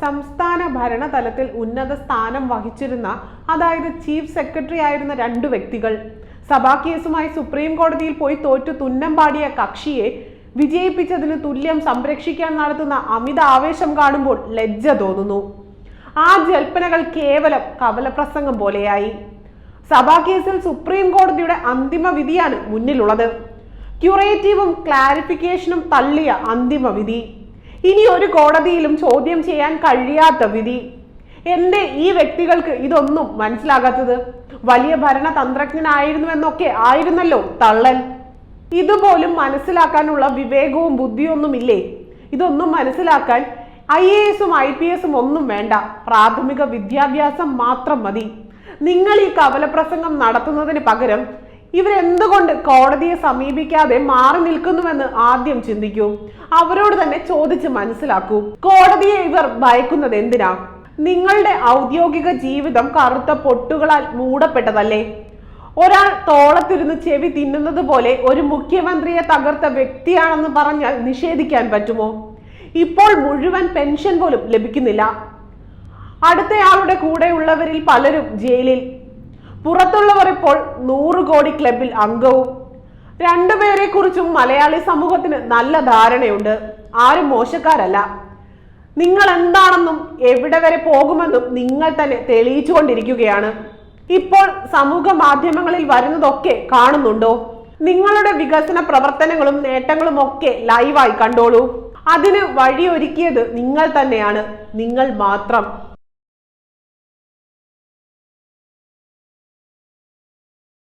സംസ്ഥാന ഭരണതലത്തിൽ ഉന്നത സ്ഥാനം വഹിച്ചിരുന്ന അതായത് ചീഫ് സെക്രട്ടറി ആയിരുന്ന രണ്ടു വ്യക്തികൾ. സഭാ കേസുമായി സുപ്രീം കോടതിയിൽ പോയി തോറ്റു തുന്നം പാടിയ കക്ഷിയെ വിജയിപ്പിച്ചതിന് തുല്യം സംരക്ഷിക്കാൻ നടത്തുന്ന അമിത ആവേശം കാണുമ്പോൾ ലജ്ജ തോന്നുന്നു. ആ ജൽപ്പനകൾ കേവലം കവലപ്രസംഗം പോലെയായി. സഭാ കേസിൽ സുപ്രീം കോടതിയുടെ അന്തിമ വിധിയാണ് മുന്നിലുള്ളത്. ക്യൂറേറ്റീവും ക്ലാരിഫിക്കേഷനും തള്ളിയ അന്തിമ വിധി. ഇനി ഒരു കോടതിയിലും ചോദ്യം ചെയ്യാൻ കഴിയാത്ത വിധി. എന്റെ ഈ വ്യക്തികൾക്ക് ഇതൊന്നും മനസ്സിലാകാത്തത്? വലിയ ഭരണതന്ത്രജ്ഞനായിരുന്നുവെന്നൊക്കെ ആയിരുന്നല്ലോ തള്ളൽ. ഇതുപോലും മനസ്സിലാക്കാനുള്ള വിവേകവും ബുദ്ധിയൊന്നുമില്ലേ? ഇതൊന്നും മനസ്സിലാക്കാൻ ഐ എ എസും ഐ പി എസും ഒന്നും വേണ്ട. പ്രാഥമിക വിദ്യാഭ്യാസം മാത്രം മതി. നിങ്ങൾ ഈ കവലപ്രസംഗം നടത്തുന്നതിന് പകരം ഇവരെന്തുകൊണ്ട് കോടതിയെ സമീപിക്കാതെ മാറി നിൽക്കുന്നുവെന്ന് ആദ്യം ചിന്തിക്കൂ. അവരോട് തന്നെ ചോദിച്ച് മനസ്സിലാക്കൂ. കോടതിയെ ഇവർ ഭയക്കുന്നത് എന്തിനാ? നിങ്ങളുടെ ഔദ്യോഗിക ജീവിതം കറുത്ത പൊട്ടുകളാൽ മൂടപ്പെട്ടതല്ലേ? ഒരാൾ തോളത്തിരുന്ന് ചെവി തിന്നുന്നത് പോലെ ഒരു മുഖ്യമന്ത്രിയെ തകർത്ത വ്യക്തിയാണെന്ന് പറഞ്ഞാൽ നിഷേധിക്കാൻ പറ്റുമോ? ഇപ്പോൾ മുഴുവൻ പെൻഷൻ പോലും ലഭിക്കുന്നില്ല. അടുത്തയാളുടെ കൂടെയുള്ളവരിൽ പലരും ജയിലിൽ. പുറത്തുള്ളവർ ഇപ്പോൾ നൂറ് കോടി ക്ലബിൽ അംഗവും. രണ്ടുപേരെ കുറിച്ചും മലയാളി സമൂഹത്തിന് നല്ല ധാരണയുണ്ട്. ആരും മോശക്കാരല്ല. നിങ്ങൾ എന്താണെന്നും എവിടെ വരെ പോകുമെന്നും നിങ്ങൾ തന്നെ തെളിയിച്ചുകൊണ്ടിരിക്കുകയാണ്. ഇപ്പോൾ സമൂഹ മാധ്യമങ്ങളിൽ വരുന്നതൊക്കെ കാണുന്നുണ്ടോ? നിങ്ങളുടെ വികസന പ്രവർത്തനങ്ങളും നേട്ടങ്ങളും ഒക്കെ ലൈവായി കണ്ടോളൂ. അതിന് വഴിയൊരുക്കിയത് നിങ്ങൾ തന്നെയാണ്. നിങ്ങൾ മാത്രം.